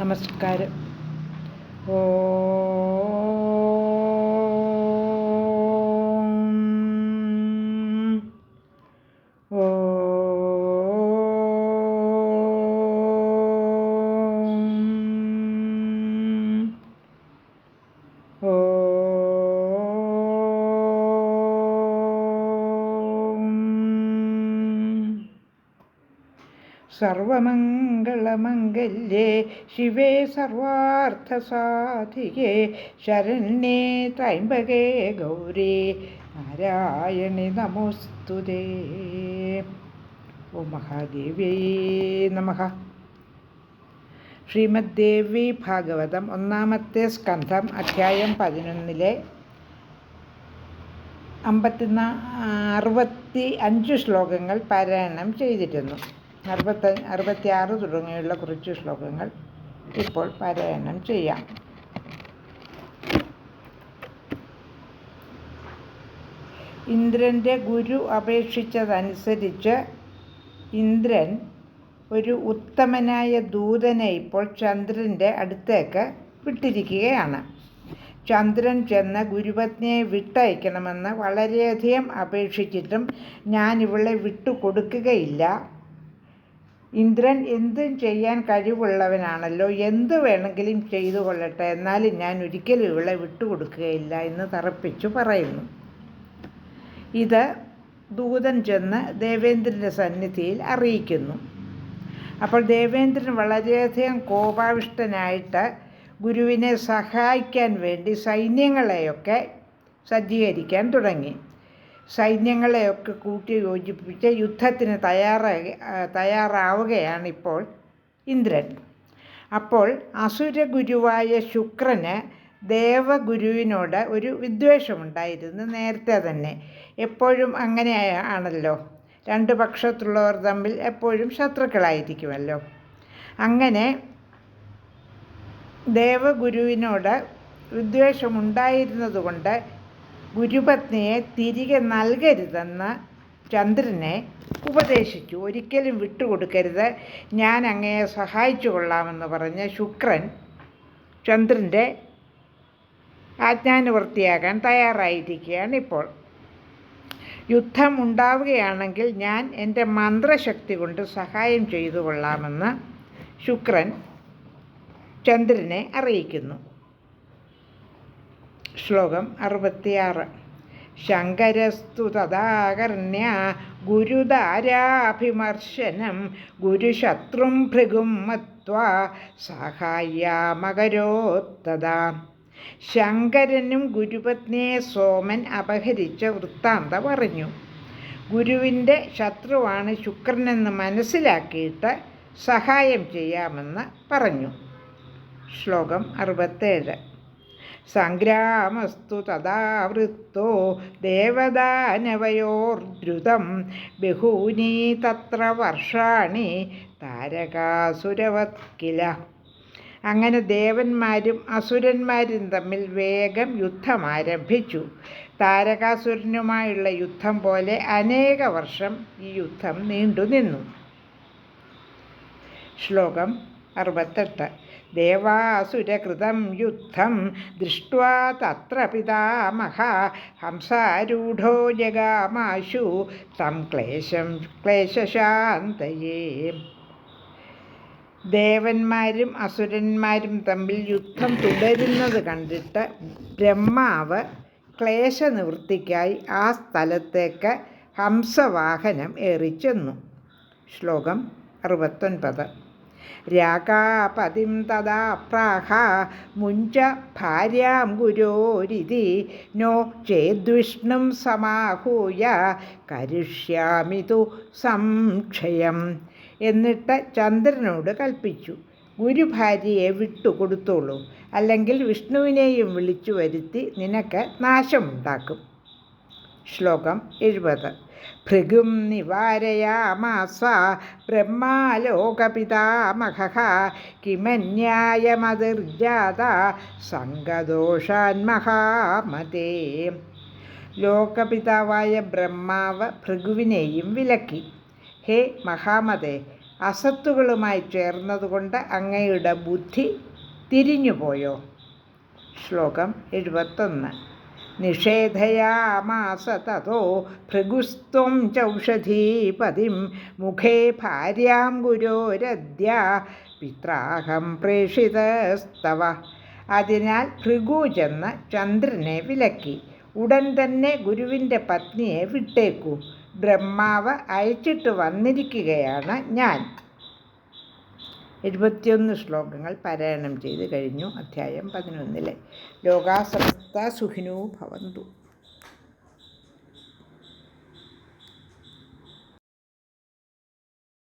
നമസ്കാരം. ഓ ഓ. സർവമംഗളമംഗല്യേ ശിവേ സർവാർത്ഥസാധികേ ശരണ്യേ ത്രൈംബകേ ഗൗരേ നാരായണി നമോസ്തുതേ. ഓ മഹാദേവ്യേ നമ. ശ്രീമദ് ദേവി ഭാഗവതം ഒന്നാമത്തെ സ്കന്ധം അധ്യായം പതിനൊന്നിലെ അമ്പത്തിനാ അറുപത്തി അഞ്ച് ശ്ലോകങ്ങൾ പാരായണം ചെയ്തിരുന്നു. അറുപത്ത അറുപത്തിയാറ് തുടങ്ങിയുള്ള കുറച്ച് ശ്ലോകങ്ങൾ ഇപ്പോൾ പാരായണം ചെയ്യാം. ഇന്ദ്രന്റെ ഗുരു അപേക്ഷിച്ചതനുസരിച്ച് ഇന്ദ്രൻ ഒരു ഉത്തമനായ ദൂതനെ ഇപ്പോൾ ചന്ദ്രന്റെ അടുത്തേക്ക് വിട്ടിരിക്കുകയാണ്. ചന്ദ്രൻ ചെന്ന് ഗുരുപത്നിയെ വിട്ടയക്കണമെന്ന് വളരെയധികം അപേക്ഷിച്ചിട്ടും ഞാൻ ഇവളെ വിട്ടുകൊടുക്കുകയില്ല. ഇന്ദ്രൻ എന്തും ചെയ്യാൻ കഴിവുള്ളവനാണല്ലോ. എന്ത് വേണമെങ്കിലും ചെയ്തു കൊള്ളട്ടെ. എന്നാലും ഞാൻ ഒരിക്കലും ഇവളെ വിട്ടുകൊടുക്കുകയില്ല എന്ന് തറപ്പിച്ചു പറയുന്നു. ഇത് ദൂതൻ ചെന്ന് ദേവേന്ദ്രന്റെ സന്നിധിയിൽ അറിയിക്കുന്നു. അപ്പോൾ ദേവേന്ദ്രൻ വളരെയധികം കോപാവിഷ്ടനായിട്ട് ഗുരുവിനെ സഹായിക്കാൻ വേണ്ടി സൈന്യങ്ങളെയൊക്കെ സജ്ജീകരിക്കാൻ തുടങ്ങി. സൈന്യങ്ങളെയൊക്കെ കൂട്ടി യോജിപ്പിച്ച് യുദ്ധത്തിന് തയ്യാറാവുകയാണ് ഇപ്പോൾ ഇന്ദ്രൻ. അപ്പോൾ അസുരഗുരുവായ ശുക്രന് ദേവഗുരുവിനോട് ഒരു വിദ്വേഷമുണ്ടായിരുന്നു നേരത്തെ തന്നെ. എപ്പോഴും അങ്ങനെ ആണല്ലോ. രണ്ട് പക്ഷത്തുള്ളവർ തമ്മിൽ എപ്പോഴും ശത്രുക്കളായിരിക്കുമല്ലോ. അങ്ങനെ ദേവഗുരുവിനോട് വിദ്വേഷമുണ്ടായിരുന്നതുകൊണ്ട് ഗുരുപത്നിയെ തിരികെ നൽകരുതെന്ന് ചന്ദ്രനെ ഉപദേശിച്ചു. ഒരിക്കലും വിട്ടുകൊടുക്കരുത്. ഞാൻ അങ്ങയെ സഹായിച്ചു കൊള്ളാമെന്ന് പറഞ്ഞ് ശുക്രൻ ചന്ദ്രന്റെ ആജ്ഞാനുവർത്തിയാകാൻ തയ്യാറായിരിക്കുകയാണ് ഇപ്പോൾ. യുദ്ധം ഉണ്ടാവുകയാണെങ്കിൽ ഞാൻ എന്റെ മന്ത്രശക്തി കൊണ്ട് സഹായം ചെയ്തു കൊള്ളാമെന്ന് ശുക്രൻ ചന്ദ്രനെ അറിയിക്കുന്നു. ശ്ലോകം അറുപത്തിയാറ്. ശങ്കരസ്തു തഥാകർണ്യ ഗുരുദാരാഭിമർശനം ഗുരുശത്രും ഭൃഗും മത്വാ സഹായമകരോത്തതാ. ശങ്കരനും ഗുരുപത്നിയെ സോമൻ അപഹരിച്ച വൃത്താന്ത പറഞ്ഞു. ഗുരുവിന്റെ ശത്രുവാണ് ശുക്രനെന്ന് മനസ്സിലാക്കിയിട്ട് സഹായം ചെയ്യാമെന്ന് പറഞ്ഞു. ശ്ലോകം അറുപത്തേഴ്. സംഗ്രാമസ്തു തഥാവൃത്തോ ദേവദാനവയോർദ്രുതം. ബഹൂനി തത്ര വർഷാണി താരകാസുരവത് കില അങ്ങനെ ദേവന്മാരും അസുരന്മാരും തമ്മിൽ വേഗം യുദ്ധം ആരംഭിച്ചു. താരകാസുരനുമായുള്ള യുദ്ധം പോലെ അനേക വർഷം ഈ യുദ്ധം നീണ്ടുനിന്നു. ശ്ലോകം അറുപത്തെട്ട്. ദേവാസുരകൃതം യുദ്ധം ദൃഷ്ട്വാ തത്ര പിതാമഹ ഹംസാരൂഢോ ജഗാമാശു തം ക്ലേശം ക്ലേശശാന്തയേ. ദേവന്മാരും അസുരന്മാരും തമ്മിൽ യുദ്ധം തുടരുന്നത് കണ്ടിട്ട് ബ്രഹ്മാവ് ക്ലേശനിവൃത്തിക്കായി ആ സ്ഥലത്തേക്ക് ഹംസവാഹനം ഏറിച്ചെന്നു. ശ്ലോകം അറുപത്തൊൻപത്. രാഗാപതിം തഥാ പ്രാഹ മുഞ്ച ഭാര്യാം ഗുരോരിതി. നോ ചേദ്വിഷ്ണും സമാഹൂയ കരിഷ്യാമിതു സംക്ഷയം. എന്നിട്ട് ചന്ദ്രനോട് കൽപ്പിച്ചു ഗുരുഭാര്യയെ വിട്ടുകൊടുത്തോളൂ അല്ലെങ്കിൽ വിഷ്ണുവിനെയും വിളിച്ചു വരുത്തി നിനക്ക് നാശമുണ്ടാക്കും. ശ്ലോകം എഴുപത്. ഭൃഗും നിവാരയാമാസ ബ്രഹ്മാലോകപിതാമഹ കിമന്യായമതിർജാത മഹാമതേ ലോകപിതാവായ ബ്രഹ്മാവ് ഭൃഗുവിനെയും വിലക്കി. ഹേ മഹാമതേ അസത്തുകളുമായി ചേർന്നതുകൊണ്ട് അങ്ങയുടെ ബുദ്ധി തിരിഞ്ഞുപോയോ? ശ്ലോകം എഴുപത്തൊന്ന്. നിഷേധയാമാസ തഥോ ഭൃഗുസ്ത്വം ചൗഷധീപതിം മുഖേ ഭാര്യാം ഗുരോരദ്യ പിത്രാഹം പ്രേഷിതസ്തവ. അതിനാൽ ഭൃഗു ചെന്ന് ചന്ദ്രനെ വിലക്കി. ഉടൻ തന്നെ ഗുരുവിന്റെ പത്നിയെ വിട്ടേക്കൂ. ബ്രഹ്മാവ് അയച്ചിട്ട് വന്നിരിക്കുകയാണ് ഞാൻ. എഴുപത്തിയൊന്ന് ശ്ലോകങ്ങൾ പാരായണം ചെയ്ത് കഴിഞ്ഞു. അധ്യായം പതിനൊന്നിലെ ലോകാസമസ്ത സുഖിനോ ഭവന്തു.